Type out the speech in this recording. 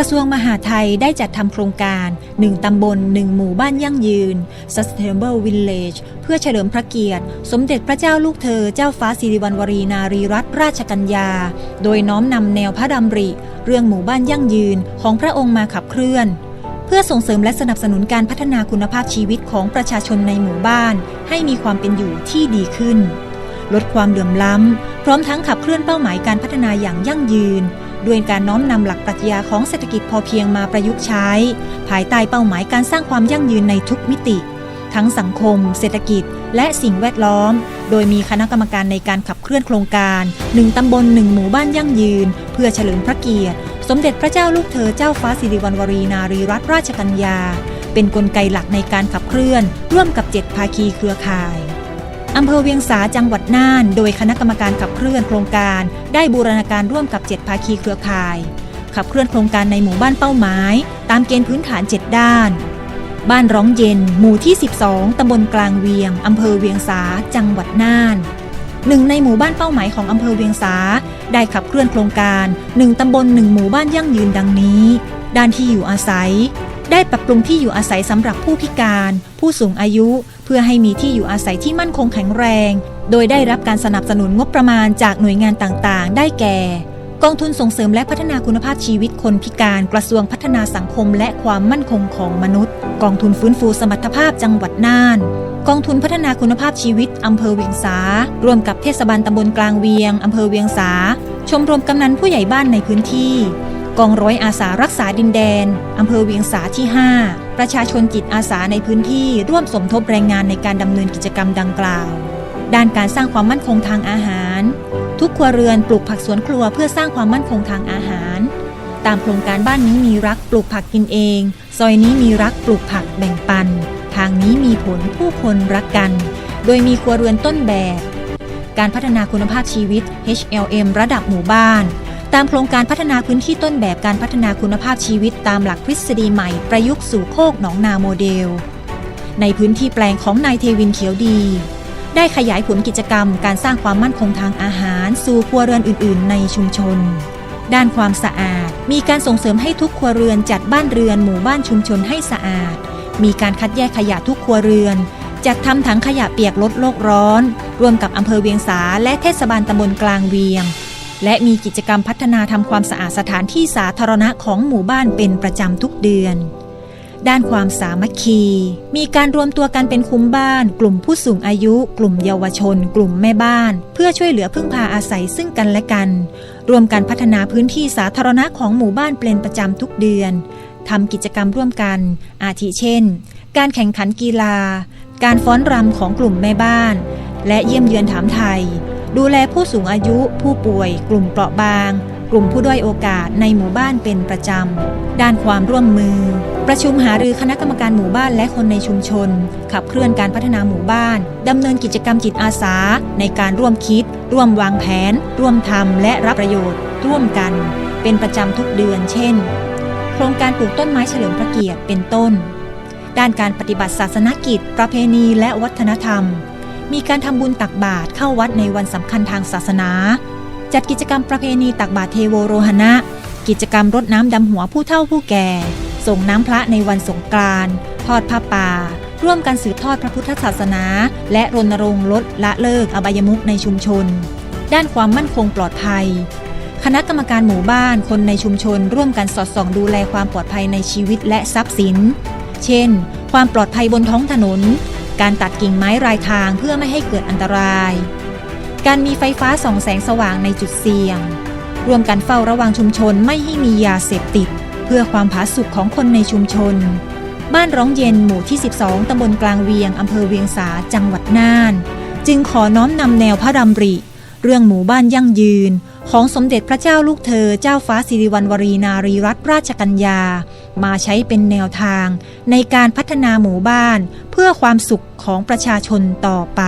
ระทรวงมหาดไทยได้จัดทำโครงการ 1 ตำบล 1 หมู่บ้านยั่งยืน Sustainable Village เพื่อเฉลิมพระเกียรติ สมเด็จพระเจ้าลูกเธอเจ้าฟ้าสิริวัณวรีนารีรัตนราชกัญญา โดยน้อมนำแนวพระดำริ เรื่องหมู่บ้านยั่งยืนของพระองค์มาขับเคลื่อน เพื่อส่งเสริมและสนับสนุนการพัฒนาคุณภาพชีวิตของประชาชนในหมู่บ้าน ให้มีความเป็นอยู่ที่ดีขึ้น ลดความเหลื่อมล้ำ พร้อมทั้งขับเคลื่อนเป้าหมายการพัฒนาอย่างยั่งยืน ด้วยการน้อมนำหลักปรัชญาของเศรษฐกิจพอเพียงมาประยุกต์ใช้ ภายใต้เป้าหมายการสร้างความยั่งยืนในทุกมิติ ทั้งสังคม เศรษฐกิจ และสิ่งแวดล้อม โดยมีคณะกรรมการในการขับเคลื่อนโครงการ 1 ตำบล 1 หมู่บ้านยั่งยืน เพื่อเฉลิมพระเกียรติ สมเด็จพระเจ้าลูกเธอเจ้าฟ้าสิริวัณวรีนารีรัตนราชกัญญา เป็นนกลไกหลักในการขับเคลื่อน ร่วมกับ 7 ภาคีเครือข่าย อำเภอเวียงสาจังหวัดน่าน โดยคณะกรรมการขับเคลื่อนโครงการ ได้บูรณาการร่วมกับ 7 ภาคีเครือข่าย ขับเคลื่อนโครงการในหมู่บ้านเป้าหมาย ตามเกณฑ์พื้นฐาน 7 ด้าน บ้านร้องเย็น หมู่ที่ 12 ตำบลกลางเวียง อำเภอเวียงสา จังหวัดน่านหนึ่งในหมู่บ้านเป้าหมายของอำเภอเวียงสา ได้ขับเคลื่อนโครงการ 1 ตำบล 1 หมู่บ้านยั่งยืนดังนี้ ด้านที่อยู่อาศัย ได้ปรับปรุงที่อยู่อาศัยสำหรับผู้พิการ ผู้สูงอายุ เพื่อให้มีที่อยู่อาศัยที่มั่นคงแข็งแรง โดยได้รับการสนับสนุนงบประมาณจากหน่วยงานต่างๆ ได้แก่ กองทุนส่งเสริมและพัฒนาคุณภาพชีวิตคนพิการกระทรวงพัฒนาสังคมและความมั่นคงของมนุษย์ กองทุนฟื้นฟูสมรรถภาพจังหวัดน่าน กองทุนพัฒนาคุณภาพชีวิตอำเภอเวียงสา ร่วมกับเทศบาลตำบลกลางเวียงอำเภอเวียงสา ชมรมกำนันผู้ใหญ่บ้านในพื้นที่ กองร้อยอาสารักษาดินแดน อำเภอเวียงสาที่ 5 ประชาชนจิตอาสาในพื้นที่ร่วมสมทบแรงงานในการดำเนินกิจกรรมดังกล่าว ด้านการสร้างความมั่นคงทางอาหาร ทุกครัวเรือนปลูกผักสวนครัวเพื่อสร้างความมั่นคงทางอาหาร ตามโครงการบ้านนี้มีรักปลูกผักกินเอง ซอยนี้มีรักปลูกผักแบ่งปัน ทางนี้มีผลผู้คนรักกัน โดยมีครัวเรือนต้นแบบ การพัฒนาคุณภาพชีวิต HLM ระดับหมู่บ้าน ตามโครงการพัฒนาพื้นที่ต้นแบบการพัฒนาคุณภาพชีวิตตามหลักทฤษฎีใหม่ประยุกต์สู่โคกหนองนาโมเดล ในพื้นที่แปลงของนายเทวินเขียวดี ได้ขยายผลกิจกรรมการสร้างความมั่นคงทางอาหาร สู่ครัวเรือนอื่น ๆ ในชุมชน ด้านความสะอาด มีการส่งเสริมให้ทุกครัวเรือนจัดบ้านเรือนหมู่บ้านชุมชนให้สะอาด มีการคัดแยกขยะทุกครัวเรือนจัดทำถังขยะเปียกลดโลกร้อน ร่วมกับอำเภอเวียงสาและเทศบาลตำบลกลางเวียง และมีกิจกรรมพัฒนาทำความสะอาดสถานที่สาธารณะของหมู่บ้านเป็นประจำทุกเดือน ด้านความสามัคคี มีการรวมตัวกันเป็นคุ้มบ้าน กลุ่มผู้สูงอายุ กลุ่มเยาวชน กลุ่มแม่บ้าน เพื่อช่วยเหลือพึ่งพาอาศัยซึ่งกันและกัน รวมกันพัฒนาพื้นที่สาธารณะของหมู่บ้านเป็นประจำทุกเดือนทำกิจกรรมร่วมกัน อาทิเช่น การแข่งขันกีฬา การฟ้อนรำของกลุ่มแม่บ้าน และเยี่ยมเยือนถามไทย ดูแลผู้สูงอายุ ผู้ป่วย กลุ่มเปราะบาง กลุ่มผู้ด้อยโอกาสในหมู่บ้านเป็นประจำ ด้านความร่วมมือ ประชุมหารือคณะกรรมการหมู่บ้านและคนในชุมชน ขับเคลื่อนการพัฒนาหมู่บ้านดำเนินกิจกรรมจิตอาสา ในการร่วมคิด ร่วมวางแผน ร่วมทำและรับประโยชน์ ร่วมกัน เป็นประจำทุกเดือน เช่น โครงการปลูกต้นไม้เฉลิมพระเกียรติเป็นต้น ด้านการปฏิบัติศาสนกิจ ประเพณีและวัฒนธรรม มีการทำบุญตักบาตรเข้าวัดในวันสำคัญทางศาสนา จัดกิจกรรมประเพณีตักบาตรเทโวโรหณะ กิจกรรมรดน้ำดำหัวผู้เฒ่าผู้แก่ ส่งน้ำพระในวันสงกรานต์ทอดผ้าป่า ร่วมกันสืบทอดพระพุทธศาสนา และรณรงค์ลดละเลิกอบายมุขในชุมชน ด้านความมั่นคงปลอดภัย คณะกรรมการหมู่บ้านคนในชุมชน ร่วมกันสอดส่องดูแลความปลอดภัยในชีวิตและทรัพย์สิน เช่น ความปลอดภัยบนท้องถนน การตัดกิ่งไม้รายทางเพื่อไม่ให้เกิดอันตราย การมีไฟฟ้าส่องแสงสว่างในจุดเสี่ยง รวมกันเฝ้าระวังชุมชนไม่ให้มียาเสพติด เพื่อความผาสุกของคนในชุมชน บ้านร้องเย็นหมู่ที่ 12 ตำบลกลางเวียง อำเภอเวียงสา จังหวัดน่าน จึงขอน้อมนำแนวพระดำริ เรื่องหมู่บ้านยั่งยืน ของสมเด็จพระเจ้าลูกเธอเจ้าฟ้าสิริวัณวรีนารีรัตนราชกัญญา มาใช้เป็นแนวทางในการพัฒนาหมู่บ้านเพื่อความสุขของประชาชนต่อไป